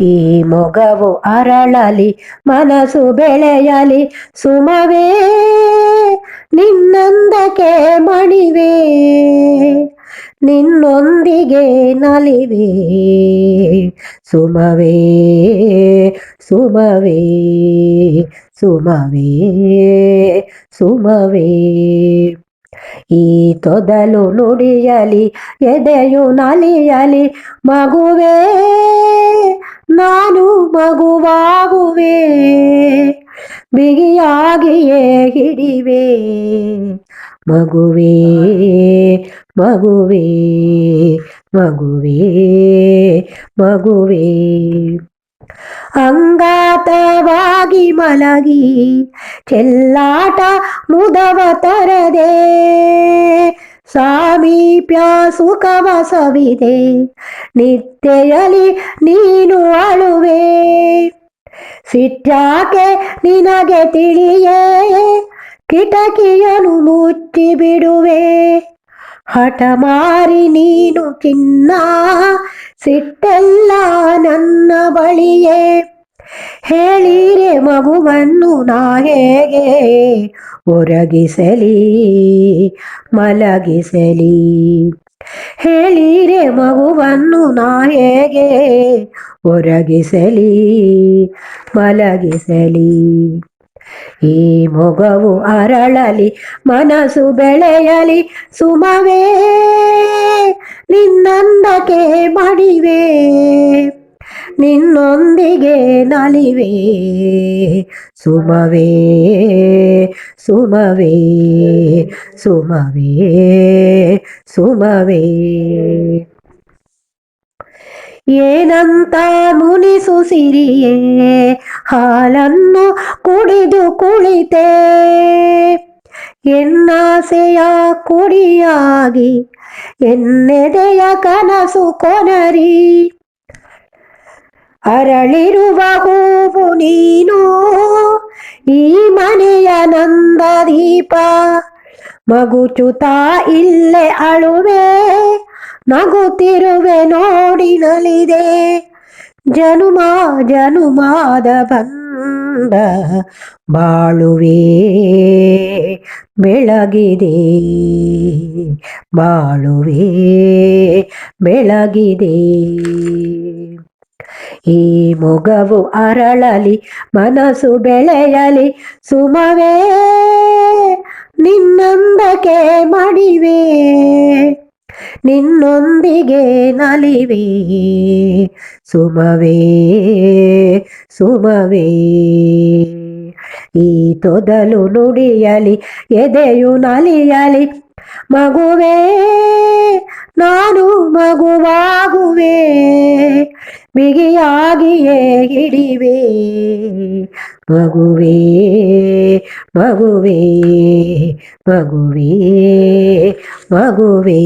ಈ ಮೊಗವು ಅರಳಲಿ ಮನಸ್ಸು ಬೆಳೆಯಲಿ. ಸುಮವೇ ನಿನ್ನಂದಕ್ಕೆ ಮಣಿವೆ ನಿನ್ನೊಂದಿಗೆ ನಲಿವೆ. ಸುಮವೇ ಸುಮವೇ ಸುಮವೇ ಸುಮವೇ. ಈ ತೊದಲು ನುಡಿಯಲಿ ಎದೆಯು ನಲಿಯಲಿ ಮಗುವೇ ನಾನು ಮಗುವಾಗುವೆ ಬಿಗಿಯಾಗಿಯೇ ಹಿಡಿವೆ. ಮಗುವೇ ಮಗುವೇ ಮಗುವೇ ಮಗುವೇ. ಅಂಗಾತವಾಗಿ ಮಲಗಿ ಚೆಲ್ಲಾಟ ಮುದವ ತರದೆ. ಸಾಮೀಪ್ಯ ಸುಖವ ಸವಿದೆ ನಿತ್ಯಯಲಿ ನೀನು ಅಳುವೆ. ಸಿಟ್ಟಾಕೆ ನಿನಗೆ ತಿಳಿಯೇ, ಕಿಟಕಿಯನ್ನು ಮುಚ್ಚಿ ಬಿಡುವೆ. ಹಠ ಮಾರಿ ನೀನು ಚಿನ್ನ ಸಿಟ್ಟೆಲ್ಲ ನನ್ನ ಬಳಿಯೇ. ಹೇಳಿರೆ ಮಗುವನ್ನು ನಾ ಹೇಗೆ ಒರಗಿಸಲಿ, ಮಲಗಿಸಲಿ. ಹೇಳಿರೆ ಮಗುವನ್ನು ನಾ ಹೇಗೆ ಒರಗಿಸಲಿ, ಮಲಗಿಸಲಿ. ಈ ಮೊಗವು ಅರಳಲಿ ಮನಸ್ಸು ಬೆಳೆಯಲಿ ಸುಮವೇ ನಿನ್ನಂದಕ್ಕೆ ಮಡಿವೆ ನಿನ್ನೊಂದಿಗೆ ನಲಿವೆ ಸುಮವೇ ಸುಮವೇ ಸುಮವೇ ಸುಮವೇ. ಏನಂತ ಮುನಿಸು ಹಾಲನ್ನು ಕುಡಿದು ಕುಳಿತೆ. ಎನ್ನಾಸೆಯ ಕುಡಿಯಾಗಿ, ಎನ್ನೆದೆಯ ಕನಸು ಕೊನರಿ. ಅರಳಿರುವ ಹೂವು ನೀನು, ಈ ಮನೆಯ ನಂದ ದೀಪ ಮಗುಚುತಾ ಇಲ್ಲೇ ಅಳುವೆ ನಗುತ್ತಿರುವೆ ನೋಡಿನಲಿದೆ ಜನುಮ, ಜನುಮಾದ ಬಂದ ಬಾಳುವೆ, ಬೆಳಗಿದೆ ಬಾಳುವೆ, ಬೆಳಗಿದೆ. ಈ ಮೊಗವು ಅರಳಲಿ, ಮನಸ್ಸು ಬೆಳೆಯಲಿ, ಸುಮವೇ, ನಿನ್ನಂದಕ್ಕೆ ಮಡಿವೆ. ನಿನ್ನೊಂದಿಗೆ ನಲಿವೆ. ಸುಮವೇ ಸುಮವೇ. ಈ ತೊದಲು ನುಡಿಯಲಿ ಎದೆಯು ನಲಿಯಲಿ ಮಗುವೇ ನಾನು ಮಗುವಾಗುವೆ ಬಿಗಿಯಾಗಿಯೇ ಹಿಡಿವೆ. ಮಗುವೇ ಮಗುವೇ ಮಗುವೇ ಮಗುವೇ.